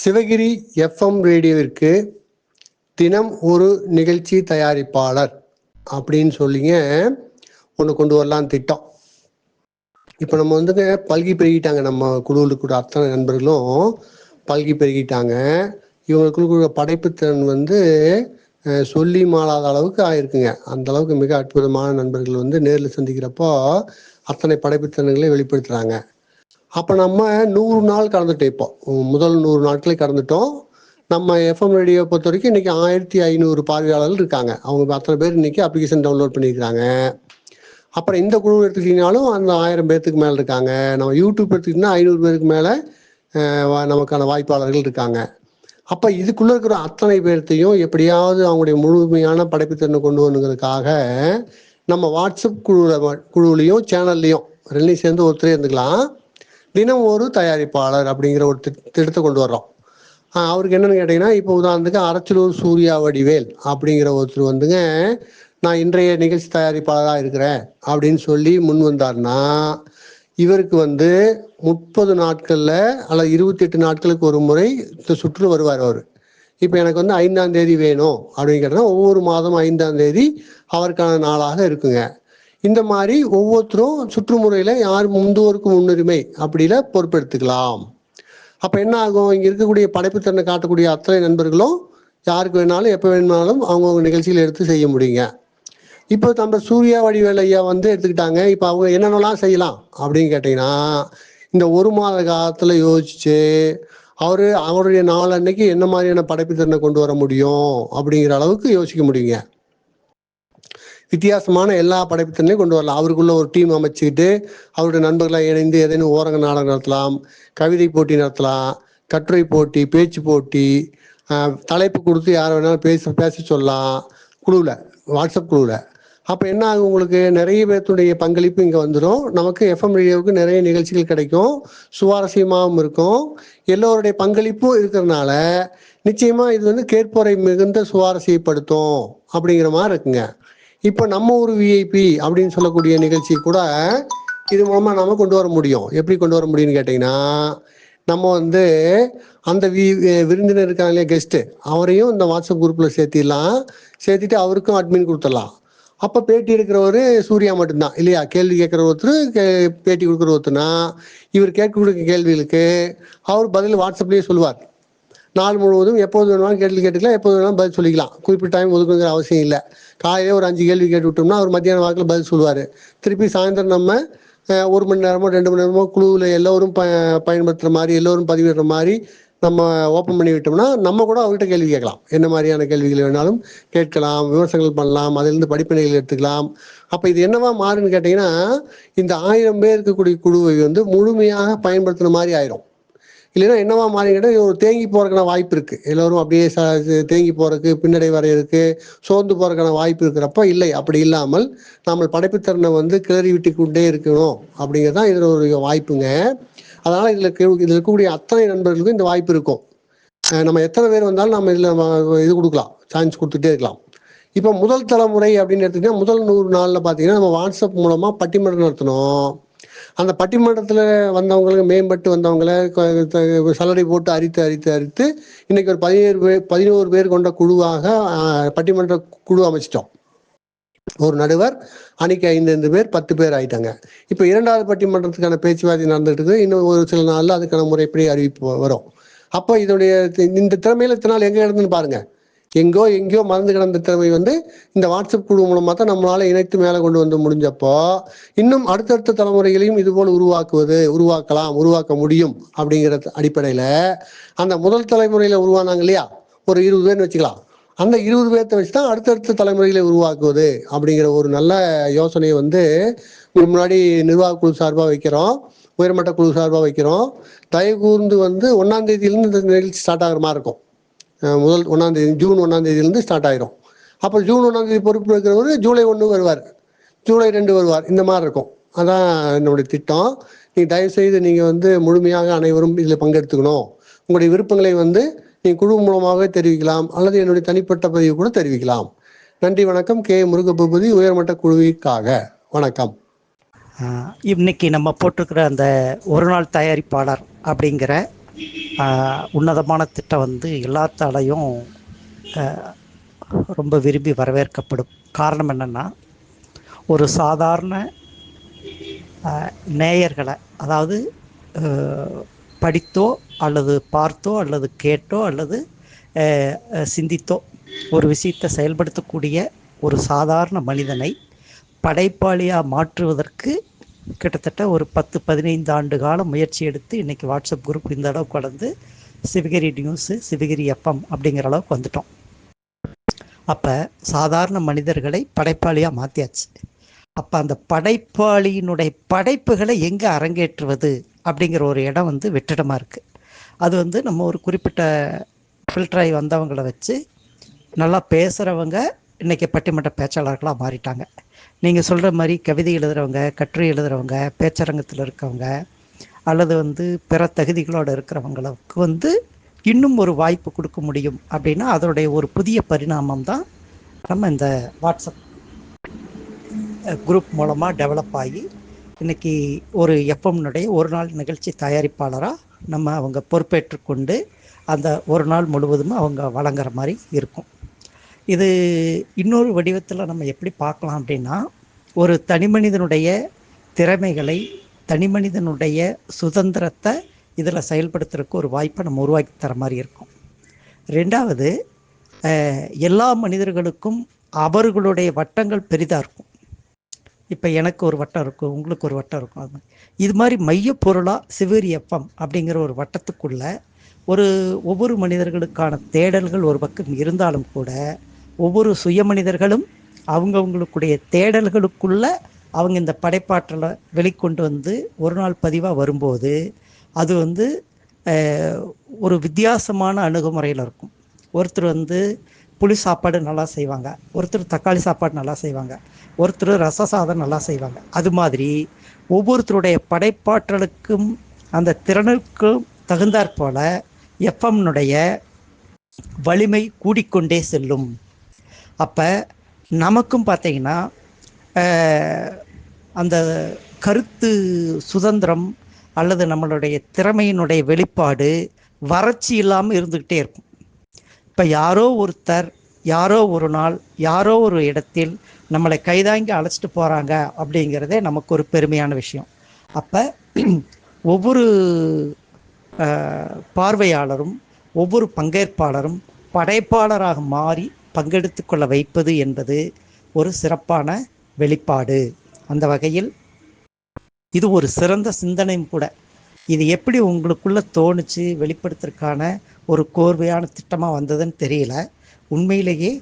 Sivagiri FM ரேடியோவிற்கு தினம் ஒரு நிகழ்ச்சி தயாரிப்பாளர் அப்படின்னு சொல்லிங்க. ஒன்று கொண்டு வரலாம் திட்டம். இப்போ நம்ம வந்துங்க பல்கி பெருகிட்டாங்க. நம்ம குழுவில் கூட அத்தனை நண்பர்களும் பல்கி பெருகிட்டாங்க. இவங்களுக்குள்ள படைப்புத்திறன் வந்து சொல்லி மாளாத அளவுக்கு ஆயிருக்குங்க. அந்த அளவுக்கு மிக அற்புதமான நண்பர்கள் வந்து நேரில் சந்திக்கிறப்போ அத்தனை படைப்புத்திறன்களை வெளிப்படுத்துகிறாங்க அப்போ நம்ம நூறு நாள் கடந்துட்டு இப்போ முதல் நூறு நாட்களை கடந்துட்டோம். நம்ம எஃப்எம் ரேடியோ பொறுத்த வரைக்கும் இன்றைக்கி ஆயிரத்தி ஐநூறு பார்வையாளர்கள் இருக்காங்க. அவங்க அத்தனை பேர் இன்றைக்கி அப்ளிகேஷன் டவுன்லோட் பண்ணியிருக்காங்க அப்புறம் இந்த குழு எடுத்துக்கிட்டிங்கனாலும் அந்த ஆயிரம் பேர்த்துக்கு மேலே இருக்காங்க. நம்ம யூடியூப் எடுத்துக்கிட்டிங்கன்னா ஐநூறு பேருக்கு மேலே நமக்கான வாய்ப்பாளர்கள் இருக்காங்க. அப்போ இதுக்குள்ளே இருக்கிற அத்தனை பேர்த்தையும் எப்படியாவது அவங்களுடைய முழுமையான படைப்புத்திறனை கொண்டு வரணுங்கிறதுக்காக நம்ம வாட்ஸ்அப் குழுவில் குழுவிலையும் சேனல்லையும் ரெண்டையும் சேர்ந்து ஒருத்தரே இருந்துக்கலாம். தினம் ஒரு தயாரிப்பாளர் அப்படிங்கிற ஒரு திட்டத்தை கொண்டு வர்றோம். அவருக்கு என்னன்னு கேட்டிங்கன்னா இப்போ உதாரணத்துக்கு அரச்சலூர் சூர்யா வடிவேல் அப்படிங்கிற ஒருத்தர் வந்துங்க நான் இன்றைய நிகழ்ச்சி தயாரிப்பாளராக இருக்கிறேன் அப்படின்னு சொல்லி முன் வந்தார்னா இவருக்கு வந்து முப்பது நாட்களில் அல்லது இருபத்தி எட்டு நாட்களுக்கு ஒரு முறை சுற்று வருவார் அவர். இப்போ எனக்கு வந்து ஐந்தாம் தேதி வேணும் அப்படின்னு கேட்டால் ஒவ்வொரு மாதம் ஐந்தாம் தேதி அவருக்கான நாளாக இருக்குங்க. இந்த மாதிரி ஒவ்வொருத்தரும் சுற்றுமுறையில் யார் முந்தோருக்கு முன்னுரிமை அப்படில பொறுப்பெடுத்துக்கலாம். அப்போ என்ன ஆகும்? இங்கே இருக்கக்கூடிய படைப்புத்திறனை காட்டக்கூடிய அத்தனை நண்பர்களும் யாருக்கு வேணாலும் எப்போ வேணுமானாலும் அவங்கவுங்க நிகழ்ச்சியில் எடுத்து செய்ய முடியுங்க. இப்போ நம்ம சூர்யா வடிவேல் ஐயா வந்து எடுத்துக்கிட்டாங்க. இப்போ அவங்க என்னென்னலாம் செய்யலாம் அப்படின்னு கேட்டிங்கன்னா இந்த ஒரு மாத காலத்தில் யோசிச்சு அவர் அவருடைய நாளன்னைக்கு என்ன மாதிரியான படைப்புத்திறனை கொண்டு வர முடியும் அப்படிங்கிற அளவுக்கு யோசிக்க முடியுங்க. வித்தியாசமான எல்லா படைப்புத்திறனையும் கொண்டு வரலாம். அவருக்குள்ள ஒரு டீம் அமைச்சுக்கிட்டு அவருடைய நண்பர்களை இணைந்து ஏதேனும் ஓரங்க நாடகம் நடத்தலாம் கவிதை போட்டி நடத்தலாம் கட்டுரை போட்டி பேச்சு போட்டி தலைப்பு கொடுத்து யார் வேணாலும் பேச பேச சொல்லலாம். குழுவில் வாட்ஸ்அப் குழுவில். அப்போ என்ன ஆகும் உங்களுக்கு? நிறைய பேர்த்துடைய பங்களிப்பு இங்கே வந்துடும் நமக்கு எஃப்எம் ரேடியோவுக்கு நிறைய நிகழ்ச்சிகள் கிடைக்கும். சுவாரஸ்யமாகவும் இருக்கும். எல்லோருடைய பங்களிப்பும் இருக்கிறதுனால நிச்சயமாக இது வந்து கேட்போரை மிகுந்த சுவாரஸ்யப்படுத்தும் அப்படிங்கிற மாதிரி இருக்குங்க. இப்போ நம்ம ஒரு விஐபி அப்படின்னு சொல்லக்கூடிய நிகழ்ச்சி கூட இது மூலமா நாம கொண்டு வர முடியும். எப்படி கொண்டு வர முடியும்னு கேட்டிங்கன்னா நம்ம வந்து அந்த வி விருந்தினர் இருக்காங்க இல்லையா கெஸ்ட்டு அவரையும் இந்த வாட்ஸ்அப் குரூப்பில் சேர்த்திடலாம். சேர்த்துட்டு அவருக்கும் அட்மின் கொடுத்துடலாம். அப்போ பேட்டி எடுக்கிறவர் சூர்யா மட்டும்தான் இல்லையா? கேள்வி கேட்குற ஒருத்தர் கே பேட்டி கொடுக்குற ஒருத்தர்னா இவர் கேட்க கொடுக்குற கேள்விகளுக்கு அவர் பதில் வாட்ஸ்அப்லேயே சொல்லுவார். நாள் முழுவதும் எப்போது வேணாலும் கேள்வி கேட்டுக்கலாம் எப்போது வேணாலும் பதில் சொல்லிக்கலாம். குறிப்பிட்ட டைம் ஒதுக்குங்கிற அவசியம் இல்லை. காலையிலே ஒரு அஞ்சு கேள்வி கேட்டு விட்டோம்னா அவர் மத்தியான வாக்கில் பதில் சொல்லுவார். திருப்பி சாயந்தரம் நம்ம ஒரு மணி நேரமோ ரெண்டு மணி நேரமோ குழுவில் எல்லோரும் ப பயன்படுத்துகிற மாதிரி எல்லோரும் பதிவிடுற மாதிரி நம்ம ஓப்பன் பண்ணி விட்டோம்னா நம்ம கூட அவர்கிட்ட கேள்வி கேட்கலாம். என்ன மாதிரியான கேள்விகள் வேணாலும் கேட்கலாம் விமர்சனங்கள் பண்ணலாம் அதிலிருந்து படிப்பினைகள் எடுத்துக்கலாம். அப்போ இது என்னவா மாறுன்னு கேட்டிங்கன்னா இந்த ஆயிரம் பேர் இருக்கக்கூடிய குழுவை வந்து முழுமையாக பயன்படுத்துன மாதிரி ஆயிரும். இல்லைன்னா என்னவா மாறி கேட்டால் ஒரு தேங்கி போறதுக்கான வாய்ப்பு இருக்கு. எல்லோரும் அப்படியே ச- தேங்கி போறதுக்கு பின்னடை வரையறதுக்கு சோர்ந்து போறதுக்கான வாய்ப்பு இருக்கிறப்ப இல்லை. அப்படி இல்லாமல் நம்ம படைப்புத்திறனை வந்து கிளறி விட்டு கொண்டே இருக்கணும். அப்படிங்கிறது தான் இதில் ஒரு வாய்ப்புங்க. அதனால இதில் இதில் இருக்கக்கூடிய அத்தனை நண்பர்களுக்கும் இந்த வாய்ப்பு இருக்கும். நம்ம எத்தனை பேர் வந்தாலும் நம்ம இதில் இது கொடுக்கலாம். சான்ஸ் கொடுத்துட்டே இருக்கலாம். இப்போ முதல் தலைமுறை அப்படின்னு எடுத்துக்கிட்டா முதல் நூறு நாளில் பார்த்தீங்கன்னா நம்ம வாட்ஸ்அப் மூலமாக பட்டிமன்றம் நடத்தணும். அந்த பட்டிமன்றத்தில் வந்தவங்களுக்கு மேம்பட்டு வந்தவங்களை க- சல்லடை போட்டு அரித்து அரித்து அரித்து இன்னைக்கு ஒரு பதினேழு பேர் பதினோரு பேர் கொண்ட குழுவாக பட்டிமன்ற குழு அமைச்சிட்டோம். ஒரு நடுவர் அன்னைக்கு ஐந்து ஐந்து பேர் பத்து பேர் ஆயிட்டாங்க. இப்போ இரண்டாவது பட்டிமன்றத்துக்கான பேச்சுவார்த்தை நடந்துட்டு இருக்கு இன்னும் ஒரு சில நாளில் அதுக்கான முறைப்படி அறிவிப்பு வரும். அப்போ இதோடைய இந்த திறமையில இத்தனை நாள் எங்க பாருங்கள் எங்கோ எங்கேயோ மறந்து கிடந்த திறமை வந்து இந்த வாட்ஸ்அப் குழு மூலமாக தான் நம்மளால இணைத்து மேலே கொண்டு வந்து முடிஞ்சப்போ இன்னும் அடுத்தடுத்த தலைமுறைகளையும் இதுபோல் உருவாக்குவது உருவாக்கலாம் உருவாக்க முடியும் அப்படிங்கிற அடிப்படையில் அந்த முதல் தலைமுறையில் உருவானாங்க இல்லையா? ஒரு இருபது பேர்னு வச்சுக்கலாம். அந்த இருபது பேர்த்த வச்சு தான் அடுத்தடுத்த தலைமுறைகளை உருவாக்குவது அப்படிங்கிற ஒரு நல்ல யோசனையை வந்து முன்னாடி நிர்வாக குழு சார்பாக வைக்கிறோம் உயர்மட்ட குழு சார்பாக வைக்கிறோம். தயவு கூர்ந்து வந்து ஒன்னாம் தேதியிலிருந்து இந்த நிகழ்ச்சி ஸ்டார்ட் ஆகிற மாதிரி இருக்கும். முதல் ஒன்றாந்தேதி ஜூன் ஒன்றாந்தேதியிலேருந்து ஸ்டார்ட் ஆயிரும். அப்போ ஜூன் ஒன்றாந்தேதி பொறுப்பு இருக்கிறவர் ஜூலை ஒன்று வருவார். ஜூலை ரெண்டு வருவார். இந்த மாதிரி இருக்கும். அதான் என்னுடைய திட்டம். நீங்கள் தயவுசெய்து நீங்கள் வந்து முழுமையாக அனைவரும் இதில் பங்கெடுத்துக்கணும். உங்களுடைய விருப்பங்களை வந்து நீங்கள் குழு மூலமாகவே தெரிவிக்கலாம். அல்லது என்னுடைய தனிப்பட்ட பதிவு கூட தெரிவிக்கலாம். நன்றி வணக்கம். கே. முருகபூபதி உயர்மட்ட குழுவிற்காக. வணக்கம். இன்னைக்கு நம்ம போட்டிருக்கிற அந்த ஒரு நாள் தயாரிப்பாளர் அப்படிங்கிற உன்னதமான திட்டம் வந்து எல்லாத்தாலையும் ரொம்ப விரும்பி வரவேற்கப்படும். காரணம் என்னென்னா ஒரு சாதாரண நேயர்களை அதாவது படித்தோ அல்லது பார்த்தோ அல்லது கேட்டோ அல்லது சிந்தித்தோ ஒரு விஷயத்தை செயல்படுத்தக்கூடிய ஒரு சாதாரண மனிதனை படைப்பாளியாக மாற்றுவதற்கு கிட்டத்தட்ட ஒரு பத்து பதினைந்து ஆண்டு காலம் முயற்சி எடுத்து இன்றைக்கி வாட்ஸ்அப் குரூப் இந்த அளவுக்கு வளர்ந்து சிவகிரி நியூஸு சிவகிரி எஃப்எம் அப்படிங்கிற அளவுக்கு வந்துட்டோம். அப்போ சாதாரண மனிதர்களை படைப்பாளியாக மாற்றியாச்சு அப்போ அந்த படைப்பாளியினுடைய படைப்புகளை எங்கே அரங்கேற்றுவது அப்படிங்கிற ஒரு இடம் வந்து வெற்றிடமாக இருக்குது அது வந்து நம்ம ஒரு குறிப்பிட்ட ஃபில்டராகி வந்தவங்களை வச்சு நல்லா பேசுகிறவங்க இன்றைக்கி பட்டிமன்ற பேச்சாளர்களாக மாறிட்டாங்க. நீங்கள் சொல்கிற மாதிரி கவிதை எழுதுகிறவங்க கட்டுரை எழுதுகிறவங்க பேச்சரங்கத்தில் இருக்கவங்க அல்லது வந்து பிற தகுதிகளோடு இருக்கிறவங்களுக்கு வந்து இன்னும் ஒரு வாய்ப்பு கொடுக்க முடியும் அப்படின்னா அதனுடைய ஒரு புதிய பரிணாமம் தான் நம்ம இந்த வாட்ஸ்அப் குரூப் மூலமாக டெவலப் ஆகி இன்றைக்கி ஒரு எஃப்எம்னுடைய ஒரு நாள் நிகழ்ச்சி தயாரிப்பாளராக நம்ம அவங்க பொறுப்பேற்றுக்கொண்டு அந்த ஒரு நாள் முழுவதும் அவங்க வழங்குற மாதிரி இருக்கும். இது இன்னொரு வடிவத்தில் நம்ம எப்படி பார்க்கலாம் அப்படின்னா ஒரு தனிமனிதனுடைய திறமைகளை தனிமனிதனுடைய சுதந்திரத்தை இதில் செயல்படுத்துறதுக்கு ஒரு வாய்ப்பை நம்ம உருவாக்கி தர மாதிரி இருக்கும். ரெண்டாவது எல்லா மனிதர்களுக்கும் அவர்களுடைய வட்டங்கள் பெரிதாக இருக்கும். இப்போ எனக்கு ஒரு வட்டம் இருக்கும் உங்களுக்கு ஒரு வட்டம் இருக்கும். அது இது மாதிரி மையப்பொருளாக சிவரி எஃப்எம் அப்படிங்கிற ஒரு வட்டத்துக்குள்ள ஒரு ஒவ்வொரு மனிதர்களுக்கான தேடல்கள் ஒரு பக்கம் இருந்தாலும் கூட ஒவ்வொரு சுயமனிதர்களும் அவங்கவுங்களுக்குடைய தேடல்களுக்குள்ள அவங்க இந்த படைப்பாற்றலை வெளிக்கொண்டு வந்து ஒரு நாள் பதிவாக வரும்போது அது வந்து ஒரு வித்தியாசமான அணுகுமுறையில் இருக்கும். ஒருத்தர் வந்து புளி சாப்பாடு நல்லா செய்வாங்க ஒருத்தர் தக்காளி சாப்பாடு நல்லா செய்வாங்க ஒருத்தர் ரச சாதம் நல்லா செய்வாங்க. அது மாதிரி ஒவ்வொருத்தருடைய படைப்பாற்றலுக்கும் அந்த திறனுக்கும் தகுந்தாற்போல் எஃப்எம்னுடைய வலிமை கூடிக்கொண்டே செல்லும். அப்போ நமக்கும் பார்த்தீங்கன்னா அந்த கருத்து சுதந்திரம் அல்லது நம்மளுடைய திறமையினுடைய வெளிப்பாடு வறட்சி இல்லாமல் இருந்துக்கிட்டே இருக்கும். இப்போ யாரோ ஒருத்தர் யாரோ ஒரு நாள் யாரோ ஒரு இடத்தில் நம்மளை கைதாங்கி அழைச்சிட்டு போகிறாங்க அப்படிங்கிறதே நமக்கு ஒரு பெருமையான விஷயம். அப்போ ஒவ்வொரு பார்வையாளரும் ஒவ்வொரு பங்கேற்பாளரும் படைப்பாளராக மாறி பங்கெடுத்து கொள்ள வைப்பது என்பது ஒரு சிறப்பான வெளிப்பாடு. அந்த வகையில் இது ஒரு சிறந்த சிந்தனையும் கூட. இது எப்படி உங்களுக்குள்ளே தோணுச்சு வெளிப்படுத்துறதுக்கான ஒரு கோர்வையான திட்டமாக வந்ததுன்னு தெரியல. உண்மையிலேயே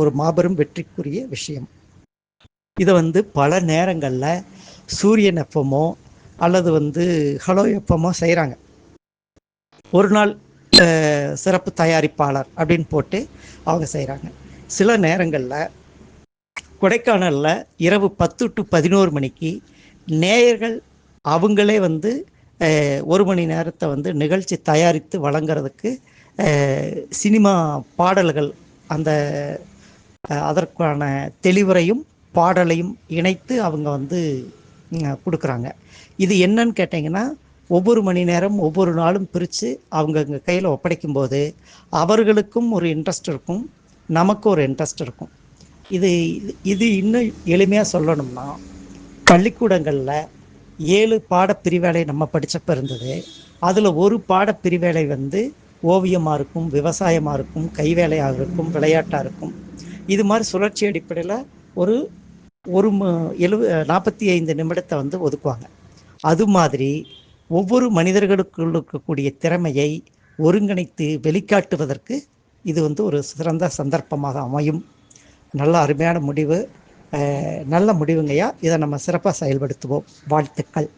ஒரு மாபெரும் வெற்றிக்குரிய விஷயம். இதை வந்து பல நேரங்களில் சூரியன் எஃப்எம்மோ அல்லது வந்து ஹலோ எஃப்எம்மோ செய்கிறாங்க ஒரு நாள் சிறப்பு தயாரிப்பாளர் அப்படின்னு போட்டு அவங்க செய்கிறாங்க சில நேரங்களில் கொடைக்கானலில் இரவு பத்து டு பதினோரு மணிக்கு நேயர்கள் அவங்களே வந்து ஒரு மணி நேரத்தை வந்து நிகழ்ச்சி தயாரித்து வழங்குறதுக்கு சினிமா பாடல்கள் அந்த அதற்கான தெளிவுரையும் பாடலையும் இணைத்து அவங்க வந்து கொடுக்குறாங்க. இது என்னன்னு கேட்டிங்கன்னா ஒவ்வொரு மணி நேரம் ஒவ்வொரு நாளும் பிரித்து அவங்கங்க கையில் ஒப்படைக்கும் போது அவர்களுக்கும் ஒரு இன்ட்ரெஸ்ட் இருக்கும் நமக்கும் ஒரு இன்ட்ரெஸ்ட் இருக்கும். இது இது- இன்னும் எளிமையாக சொல்லணும்னா பள்ளிக்கூடங்களில் ஏழு பாடப்பிரிவேலை நம்ம படித்தப்போ இருந்தது. அதில் ஒரு பாடப்பிரிவேலை வந்து ஓவியமாக இருக்கும் விவசாயமாக இருக்கும் கைவேலையாக இருக்கும் விளையாட்டாக இருக்கும். இது மாதிரி சுழற்சி அடிப்படையில் ஒரு ஒரு எழுவ நாற்பத்தி ஐந்து நிமிடத்தை வந்து ஒதுக்குவாங்க. அது மாதிரி ஒவ்வொரு மனிதர்களுக்குள் இருக்கக்கூடிய திறமையை ஒருங்கிணைத்து வெளிக்காட்டுவதற்கு இது வந்து ஒரு சிறந்த சந்தர்ப்பமாக அமையும். நல்ல அருமையான முடிவு நல்ல முடிவுங்கய்யா. இதை நம்ம சிறப்பாக செயல்படுத்துவோம். வாழ்த்துக்கள்.